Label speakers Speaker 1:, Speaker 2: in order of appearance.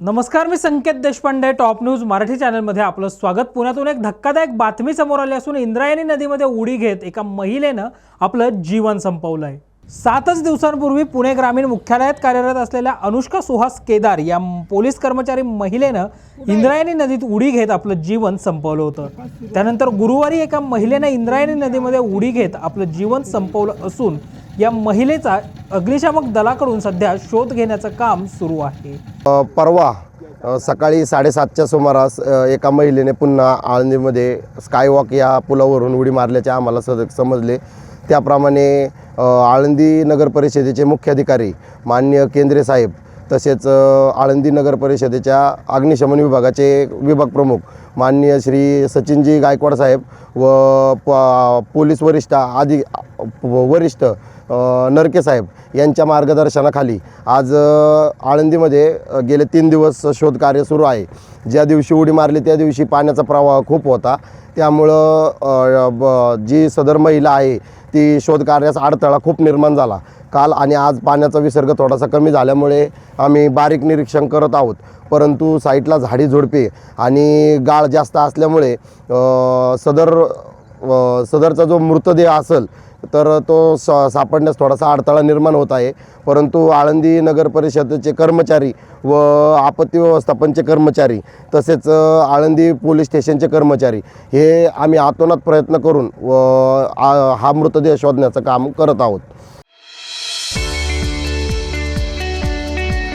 Speaker 1: नमस्कार मी Sanket Deshpande top news Marathi चॅनलमध्ये आपलं स्वागत. पुण्यातून एक धक्कादायक बातमी समोर आली असून इंद्रायणी नदीमध्ये उडी घेत एका महिलेनं आपलं जीवन संपवलं आहे सातच दिवसांपूर्वी पुणे ग्रामीण मुख्यालयात कार्यरत असलेल्या अनुष्का सुहास केदार या पोलीस कर्मचारी महिलेनं इंद्रायणी नदीत उडी घेत आपलं जीवन संपवलं होतं. त्यानंतर गुरुवारी एका महिलेनं इंद्रायणी नदीमध्ये उडी घेत आपलं जीवन संपवलं असून या महिलेचा अग्निशामक दलाकडून सध्या शोध घेण्याचं काम सुरू आहे.
Speaker 2: परवा सकाळी साडेसातच्या सुमारास एका महिलेने पुन्हा आळंदीमध्ये स्कायवॉक या पुलावरून उडी मारल्याचे आम्हाला सद समजले. त्याप्रमाणे आळंदी नगर परिषदेचे मुख्याधिकारी माननीय केंद्रे साहेब तसेच आळंदी नगर परिषदेच्या अग्निशमन विभागाचे विभाग प्रमुख माननीय श्री सचिनजी गायकवाड साहेब व प पोलीस वरिष्ठ आदी वरिष्ठ नरके साहेब यांच्या मार्गदर्शनाखाली आज आळंदीमध्ये गेले तीन दिवस शोधकार्य सुरू आहे. ज्या दिवशी उडी मारली त्या दिवशी पाण्याचा प्रवाह खूप होता. त्यामुळं ब- जी सदर महिला आहे ती शोधकार्यास अडथळा खूप निर्माण झाला. काल आणि आज पाण्याचा विसर्ग थोडासा कमी झाल्यामुळे आम्ही बारीक निरीक्षण करत आहोत. परंतु साईटला झाडी झुडपे आणि गाळ जास्त असल्यामुळे सदर सदरचा जो मृतदेह असेल तर तो स सापडण्यास थोडासा अडथळा निर्माण होत आहे. परंतु आळंदी नगर परिषदेचे कर्मचारी व आपत्ती व्यवस्थापनचे कर्मचारी तसेच आळंदी पोलीस स्टेशनचे कर्मचारी हे आम्ही आतोनात प्रयत्न करून व आ- हा मृतदेह शोधण्याचं काम करत आहोत.